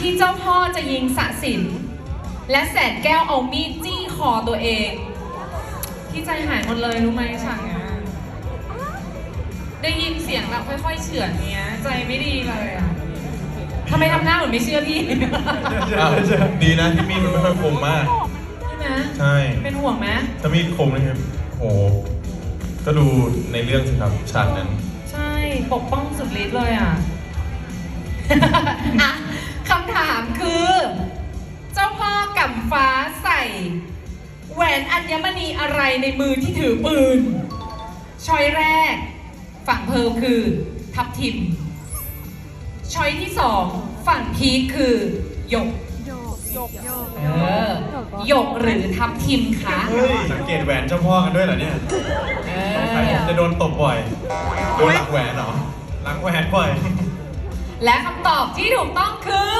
ที่เจ้าพ่อจะยิงสะสิน และแสนแก้วเอามีดจี้คอตัวเอง ที่ใจหายหมดเลยรู้ไหมฉากเนี้ยได้ยินเสียงแบบค่อยๆเฉือนเนี้ย ใจไม่ดีเลยอะทำไมทำหน้าเหมือนไม่เชื่อพี่ อ้าวดีนะที่มีดมันไม่ค่อยคมมาก ใช่ไหมใช่ เป็นห่วงไหมถ้ามีดคมนะครับโหก็ดูในเรื่องสิครับฉากนั้น ใช่ ปกป้องสุดฤทธิ์เลยอะอะ แหวนอัญมณีอะไรในมือที่ถือปืน ชอยแรก ฝั่งเพิร์ลคือ ทับทิม ชอยที่สองฝั่งพีคคือหยก เออ หยกหรือทับทิมคะเฮ้ยสังเกตแหวนเจ้าพ่อกันด้วยเหรอเนี่ยเอใครอจะโดนตบบ่อย โดนหลักแหวนเหรอหลักแหวนบ่อย และคำตอบที่ถูกต้องคือ